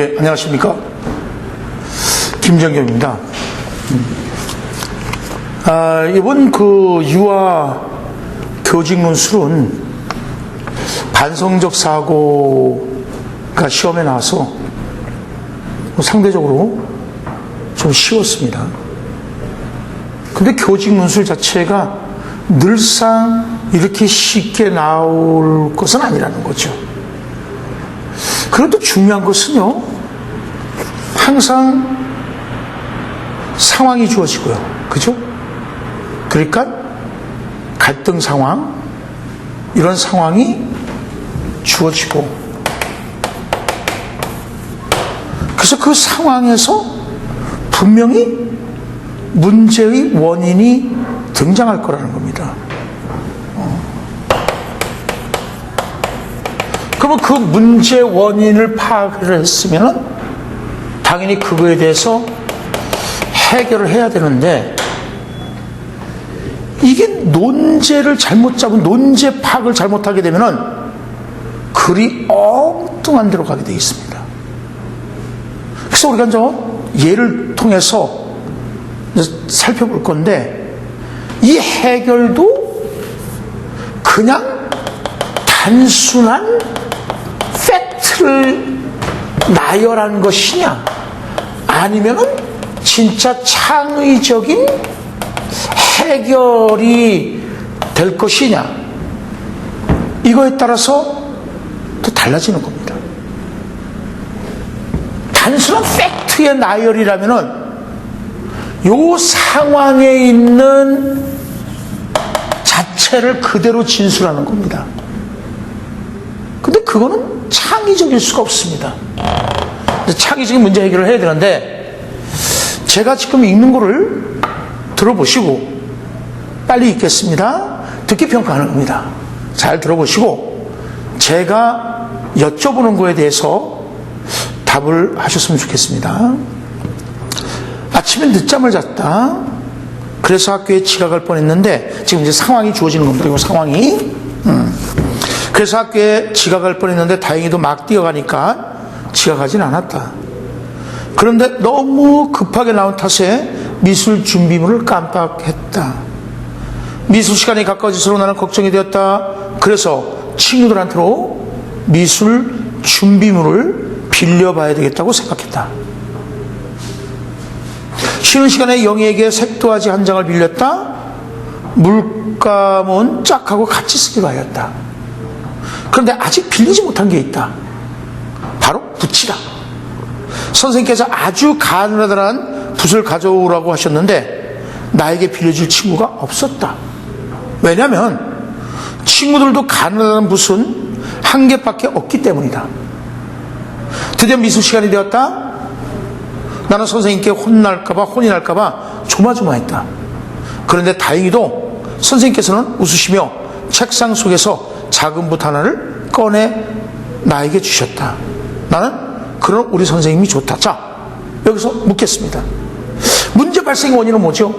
예, 안녕하십니까. 김정경입니다. 아, 이번 그 유아 교직 논술은 반성적 사고가 시험에 나와서 뭐 상대적으로 좀 쉬웠습니다. 근데 교직 논술 자체가 늘상 이렇게 쉽게 나올 것은 아니라는 거죠. 그래도 중요한 것은요, 항상 상황이 주어지고요. 그죠? 그러니까 갈등 상황, 이런 상황이 주어지고, 그래서 그 상황에서 분명히 문제의 원인이 등장할 거라는 겁니다. 그러면 그 문제 원인을 파악을 했으면 당연히 그거에 대해서 해결을 해야 되는데 이게 논제를 잘못 잡은 논제 파악을 잘못하게 되면은 글이 엉뚱한 데로 가게 되어 있습니다. 그래서 우리가 이제 예를 통해서 살펴볼 건데 이 해결도 그냥 단순한 팩트를 나열한 것이냐 아니면은 진짜 창의적인 해결이 될 것이냐 이거에 따라서 또 달라지는 겁니다. 단순한 팩트의 나열이라면은 요 상황에 있는 자체를 그대로 진술하는 겁니다. 근데 그거는 창의적일 수가 없습니다. 창의적인 문제 해결을 해야 되는데 제가 지금 읽는 거를 들어보시고 빨리 읽겠습니다. 듣기 평가하는 겁니다. 잘 들어보시고 제가 여쭤보는 거에 대해서 답을 하셨으면 좋겠습니다. 아침에 늦잠을 잤다. 그래서 학교에 지각할 뻔했는데 지금 이제 상황이 주어지는 겁니다. 이 상황이. 음. 그래서 학교에 지각할 뻔했는데 다행히도 막 뛰어가니까 지각하진 않았다. 그런데 너무 급하게 나온 탓에 미술 준비물을 깜빡했다. 미술 시간이 가까워질수록 나는 걱정이 되었다. 그래서 친구들한테로 미술 준비물을 빌려봐야 되겠다고 생각했다. 쉬는 시간에 영희에게 색도화지 한 장을 빌렸다. 물감은 짝하고 같이 쓰기로 하였다. 그런데 아직 빌리지 못한 게 있다. 붓이다. 선생님께서 아주 가느다란 붓을 가져오라고 하셨는데 나에게 빌려줄 친구가 없었다. 왜냐하면 친구들도 가느다란 붓은 한 개밖에 없기 때문이다. 드디어 미술 시간이 되었다. 나는 선생님께 혼날까봐 혼이 날까봐 조마조마했다. 그런데 다행히도 선생님께서는 웃으시며 책상 속에서 작은 붓 하나를 꺼내 나에게 주셨다. 나는 그런 우리 선생님이 좋다. 자, 여기서 묻겠습니다. 문제 발생 원인은 뭐죠?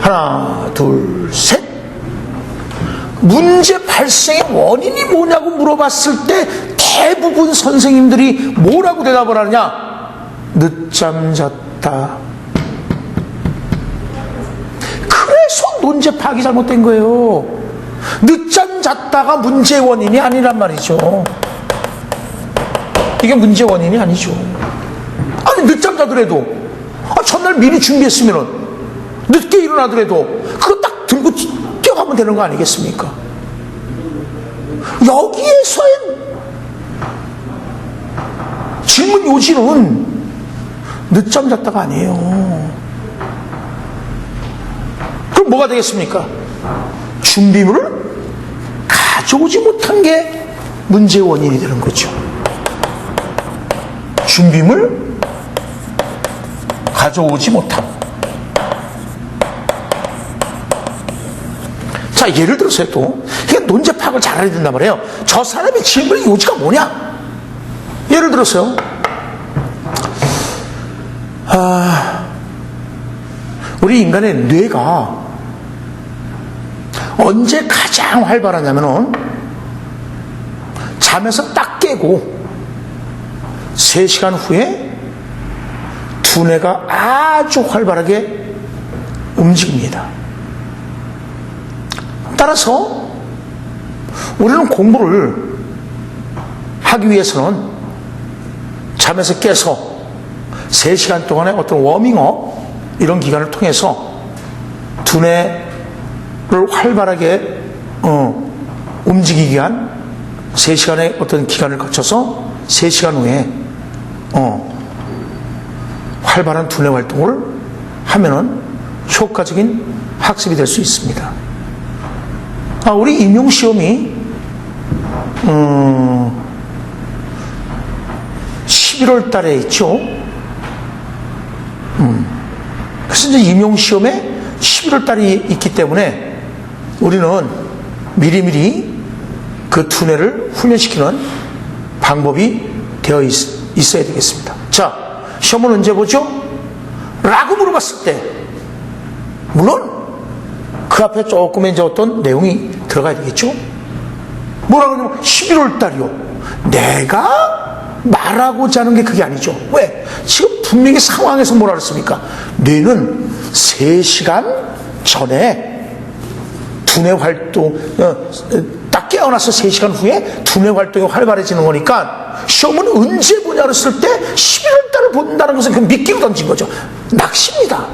하나, 둘, 셋. 문제 발생의 원인이 뭐냐고 물어봤을 때 대부분 선생님들이 뭐라고 대답을 하느냐? 늦잠 잤다. 그래서 문제 파악이 잘못된 거예요. 늦잠 잤다가 문제 원인이 아니란 말이죠. 이게 문제 원인이 아니죠. 아니, 늦잠 자더라도, 아, 전날 미리 준비했으면 늦게 일어나더라도, 그거 딱 들고 뛰어가면 되는 거 아니겠습니까? 여기에서의 질문 요지는 늦잠 잤다가 아니에요. 그럼 뭐가 되겠습니까? 준비물을 가져오지 못한 게 문제의 원인이 되는 거죠. 준비물 가져오지 못함. 자, 예를 들어서요, 또. 이게 논제 파악을 잘해야 된단 말이에요. 저 사람의 질문의 요지가 뭐냐? 예를 들어서요. 아, 우리 인간의 뇌가 언제 가장 활발하냐면은 잠에서 딱 깨고 3시간 후에 두뇌가 아주 활발하게 움직입니다. 따라서 우리는 공부를 하기 위해서는 잠에서 깨서 3시간 동안의 어떤 워밍업 이런 기간을 통해서 두뇌를 활발하게 어, 움직이기 위한 3시간의 어떤 기간을 거쳐서 3시간 후에 어, 활발한 두뇌 활동을 하면은 효과적인 학습이 될 수 있습니다. 아, 우리 임용 시험이 음, 11월 달에 있죠. 음, 그래서 이제 임용 시험에 11월 달이 있기 때문에 우리는 미리미리 그 두뇌를 훈련시키는 방법이 되어 있, 있어야 되겠습니다. 자, 시험은 언제 보죠? 라고 물어봤을 때, 물론 그 앞에 조금의 이제 어떤 내용이 들어가야 되겠죠? 뭐라고 하냐면 11월 달이요. 내가 말하고자 하는 게 그게 아니죠. 왜? 지금 분명히 상황에서 뭐라 그랬습니까? 뇌는 3시간 전에 두뇌 활동, 어, 딱 깨어나서 3시간 후에 두뇌 활동이 활발해지는 거니까 시험은 언제 보냐 그랬을 때 11월 달을 본다는 것은 그 미끼로 던진 거죠. 낚시입니다.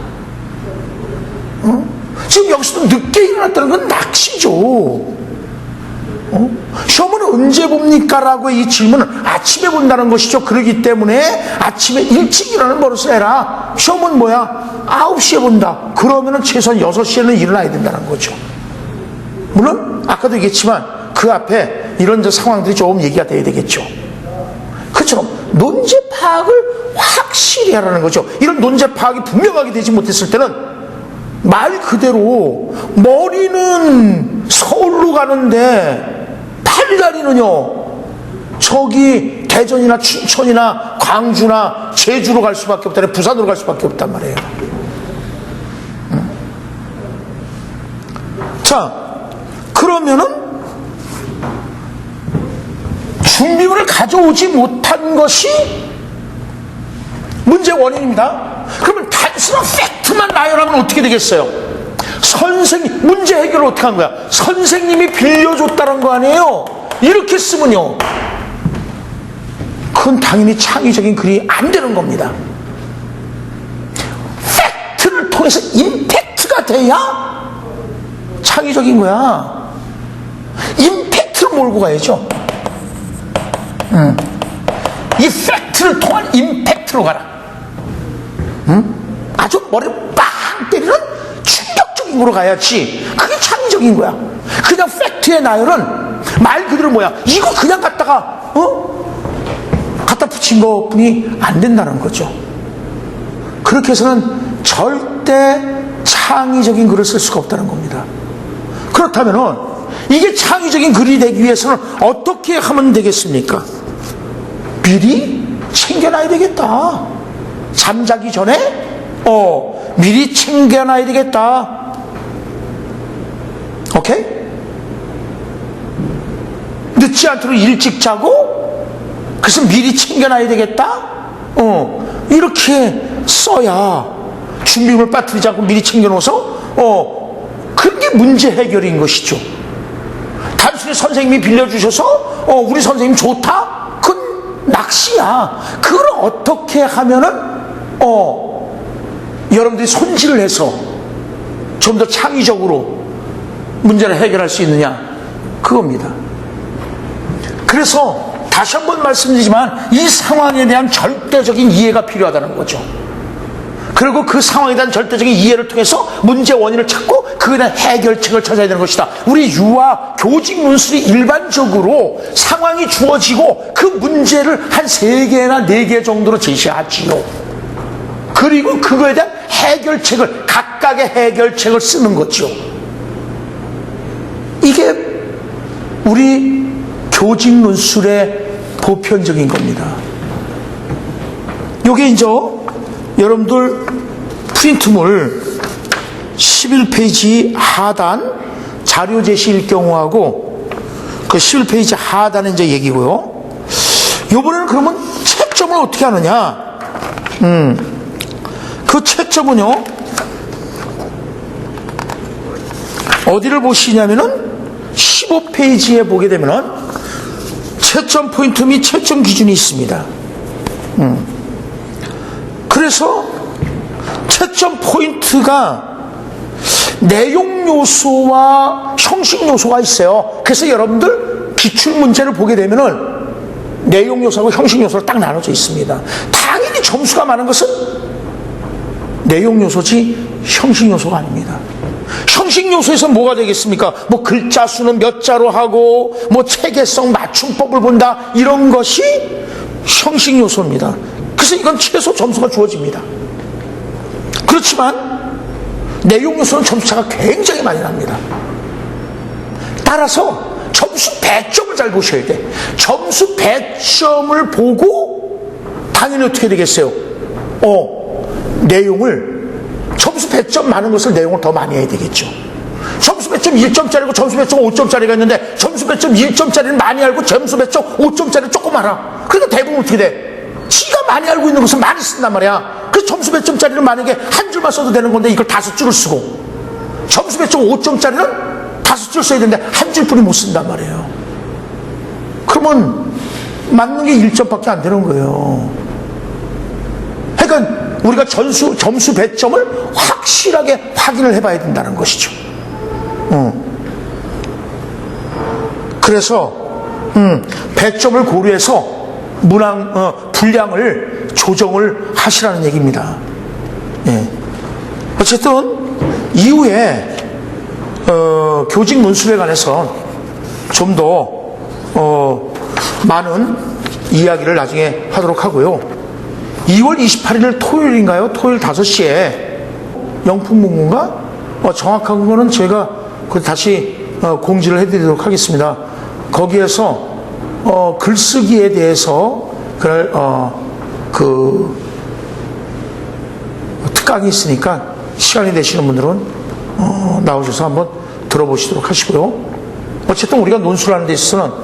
어? 지금 여기서도 늦게 일어났다는 건 낚시죠. 어? 시험은 언제 봅니까? 라고 이 질문은 아침에 본다는 것이죠. 그러기 때문에 아침에 일찍 일어나는 버릇을 해라. 시험은 뭐야? 9시에 본다. 그러면 은 최소한 6시에는 일어나야 된다는 거죠. 물론, 아까도 얘기했지만 그 앞에 이런 저 상황들이 조금 얘기가 돼야 되겠죠. 그처럼 논제 파악을 확실히 하라는 거죠. 이런 논제 파악이 분명하게 되지 못했을 때는 말 그대로 머리는 서울로 가는데 팔다리는요 저기 대전이나 춘천이나 광주나 제주로 갈 수밖에 없다 부산으로 갈 수밖에 없단 말이에요 응? 자 그러면은 준비물을 가져오지 못한 것이 문제 원인입니다 그러면 단순한 팩트만 나열하면 어떻게 되겠어요? 선생님, 문제 해결을 어떻게 한 거야? 선생님이 빌려줬다는 거 아니에요? 이렇게 쓰면요. 그건 당연히 창의적인 글이 안 되는 겁니다. 팩트를 통해서 임팩트가 돼야 창의적인 거야. 임팩트를 몰고 가야죠. 음. 이 팩트를 통한 임팩트로 가라. 응? 아주 머리를 빵 때리는 충격적인 거로 가야지. 그게 창의적인 거야. 그냥 팩트의 나열은 말 그대로 뭐야. 이거 그냥 갖다가, 어? 갖다 붙인 것 뿐이 안 된다는 거죠. 그렇게 해서는 절대 창의적인 글을 쓸 수가 없다는 겁니다. 그렇다면은 이게 창의적인 글이 되기 위해서는 어떻게 하면 되겠습니까? 미리 챙겨놔야 되겠다. 잠자기 전에 어 미리 챙겨놔야 되겠다. 오케이? 늦지 않도록 일찍 자고 그래서 미리 챙겨놔야 되겠다. 어 이렇게 써야 준비물 빠뜨리지 않고 미리 챙겨놓아서 어 그게 문제 해결인 것이죠. 단순히 선생님이 빌려주셔서 어 우리 선생님 좋다. 그건 낚시야. 그걸 어떻게 하면은 어, 여러분들이 손질을 해서 좀 더 창의적으로 문제를 해결할 수 있느냐? 그겁니다. 그래서 다시 한번 말씀드리지만 이 상황에 대한 절대적인 이해가 필요하다는 거죠. 그리고 그 상황에 대한 절대적인 이해를 통해서 문제 원인을 찾고 그에 대한 해결책을 찾아야 되는 것이다. 우리 유아 교직 논술이 일반적으로 상황이 주어지고 그 문제를 한 세 개나 네 개 정도로 제시하지요. 그리고 그거에 대한 해결책을 각각의 해결책을 쓰는 거죠. 이게 우리 교직 논술의 보편적인 겁니다. 요게 이제 여러분들 프린트물 11페이지 하단 자료 제시일 경우하고 그그 11페이지 하단에 이제 얘기고요. 요번에는 그러면 채점을 어떻게 하느냐? 음, 그 채점은요, 어디를 보시냐면은 15페이지에 보게 되면은 채점 포인트 및 채점 기준이 있습니다. 음. 그래서 채점 포인트가 내용 요소와 형식 요소가 있어요. 그래서 여러분들 기출 문제를 보게 되면은 내용 요소하고 형식 요소로 딱 나눠져 있습니다. 당연히 점수가 많은 것은 내용 요소지 형식 요소가 아닙니다. 형식 요소에서 뭐가 되겠습니까? 뭐 글자 수는 몇 자로 하고 뭐 체계성 맞춤법을 본다 이런 것이 형식 요소입니다. 그래서 이건 최소 점수가 주어집니다. 그렇지만 내용 요소는 점수차가 굉장히 많이 납니다. 따라서 점수 배점을 잘 보셔야 돼. 점수 배점을 보고 당연히 어떻게 되겠어요? 어, 내용을 점수 배점 많은 것을 내용을 더 많이 해야 되겠죠. 점수 배점 1점짜리고 점수 배점 5점짜리가 있는데 점수 배점 1점짜리는 많이 알고 점수 배점 5점짜리는 조금 알아. 그러니까 대부분 어떻게 돼? 많이 알고 있는 것을 많이 쓴단 말이야. 그래서 점수 배점짜리는 만약에 한 줄만 써도 되는 건데 이걸 다섯 줄을 쓰고 점수 배점 5점짜리는 다섯 줄 써야 되는데 한 줄뿐이 못 쓴단 말이에요. 그러면 맞는 게 1점밖에 안 되는 거예요. 그러니까 우리가 전수, 점수 배점을 확실하게 확인을 해봐야 된다는 것이죠. 어. 그래서 음, 배점을 고려해서 문항 어, 분량을 조정을 하시라는 얘기입니다. 예. 어쨌든 이후에 어, 교직 논술에 관해서 좀더 어, 많은 이야기를 나중에 하도록 하고요. 2월 28일 토요일인가요? 토요일 5시에 영풍문고인가? 어, 정확한 거는 제가 그 다시 어, 공지를 해드리도록 하겠습니다. 거기에서 어, 글쓰기에 대해서 그, 어, 그 특강이 있으니까 시간이 되시는 분들은 어, 나오셔서 한번 들어보시도록 하시고요. 어쨌든 우리가 논술하는 데 있어서는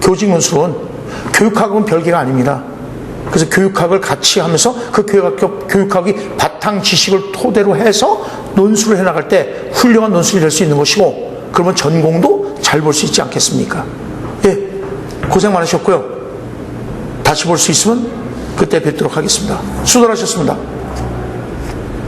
교직 논술은 교육학은 별개가 아닙니다. 그래서 교육학을 같이 하면서 그 교육학, 교육학이 바탕 지식을 토대로 해서 논술을 해나갈 때 훌륭한 논술이 될 수 있는 것이고 그러면 전공도 잘 볼 수 있지 않겠습니까? 예, 고생 많으셨고요. 다시 볼 수 있으면 그때 뵙도록 하겠습니다. 수고하셨습니다.